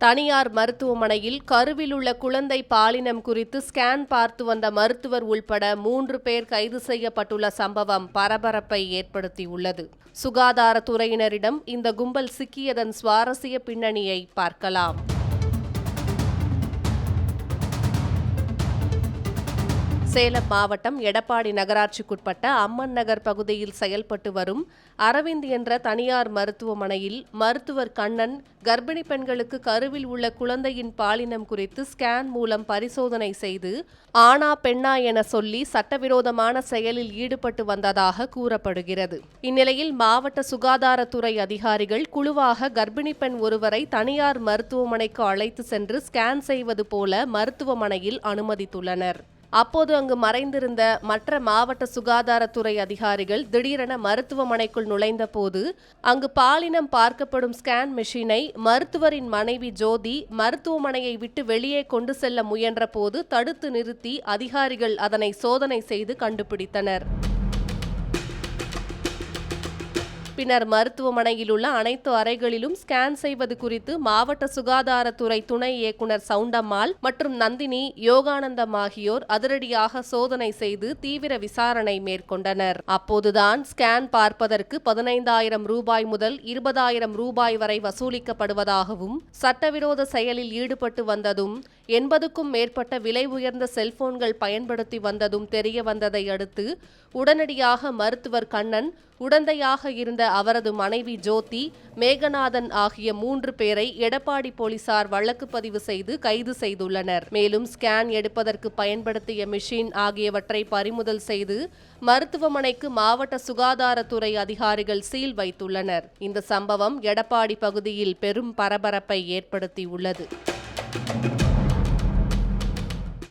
தனியார் மருத்துவமனையில் கருவில் உள்ள குழந்தை பாலினம் குறித்து ஸ்கேன் பார்த்து வந்த மருத்துவர் உள்பட மூன்று பேர் கைது செய்யப்பட்டுள்ள சம்பவம் பரபரப்பை ஏற்படுத்தியுள்ளது. சுகாதாரத்துறையினரிடம் இந்த கும்பல் சிக்கியதன் சுவாரஸ்ய பின்னணியை பார்க்கலாம். சேலம் மாவட்டம் எடப்பாடி நகராட்சிக்குட்பட்ட அம்மன் நகர் பகுதியில் செயல்பட்டு வரும் அரவிந்த் என்ற தனியார் மருத்துவமனையில் மருத்துவர் கண்ணன் கர்ப்பிணி பெண்களுக்கு கருவில் உள்ள குழந்தையின் பாலினம் குறித்து ஸ்கேன் மூலம் பரிசோதனை செய்து ஆனா பெண்ணா என சொல்லி சட்டவிரோதமான செயலில் ஈடுபட்டு வந்ததாக கூறப்படுகிறது. இந்நிலையில் மாவட்ட சுகாதாரத்துறை அதிகாரிகள் குழுவாக கர்ப்பிணி பெண் ஒருவரை தனியார் மருத்துவமனைக்கு அழைத்து சென்று ஸ்கேன் செய்வது போல மருத்துவமனையில் அனுமதித்துள்ளனர். அப்போது அங்கு மறைந்திருந்த மற்ற மாவட்ட சுகாதாரத்துறை அதிகாரிகள் திடீரென மருத்துவமனைக்குள் நுழைந்தபோது அங்கு பாலினம் பார்க்கப்படும் ஸ்கேன் மெஷினை மருத்துவரின் மனைவி ஜோதி மருத்துவமனையை விட்டு வெளியே கொண்டு செல்ல முயன்றபோது தடுத்து நிறுத்தி அதிகாரிகள் அதனை சோதனை செய்து கண்டுபிடித்தனர். பின்னர் மருத்துவமனையில் உள்ள அனைத்து அறைகளிலும் ஸ்கேன் செய்வது குறித்து மாவட்ட சுகாதாரத்துறை துணை இயக்குநர் சவுண்டம்மாள் மற்றும் நந்தினி யோகானந்தம் ஆகியோர் அதிரடியாக சோதனை செய்து தீவிர விசாரணை மேற்கொண்டனர். அப்போதுதான் ஸ்கேன் பார்ப்பதற்கு பதினைந்தாயிரம் ரூபாய் முதல் இருபதாயிரம் ரூபாய் வரை வசூலிக்கப்படுவதாகவும் சட்டவிரோத செயலில் ஈடுபட்டு வந்ததும் எண்பதுக்கும் மேற்பட்ட விலை உயர்ந்த செல்போன்கள் பயன்படுத்தி வந்ததும் தெரிய வந்ததை அடுத்து உடனடியாக மருத்துவர் கண்ணன் உடந்தையாக இருந்த அவரது மனைவி ஜோதி மேகநாதன் ஆகிய மூன்று பேரை எடப்பாடி போலீசார் வழக்கு பதிவு செய்து கைது செய்துள்ளனர். மேலும் ஸ்கேன் எடுப்பதற்கு பயன்படுத்திய மிஷின் ஆகியவற்றை பறிமுதல் செய்து மருத்துவமனைக்கு மாவட்ட சுகாதாரத்துறை அதிகாரிகள் சீல் வைத்துள்ளனர். இந்த சம்பவம் எடப்பாடி பகுதியில் பெரும் பரபரப்பை ஏற்படுத்தியுள்ளது.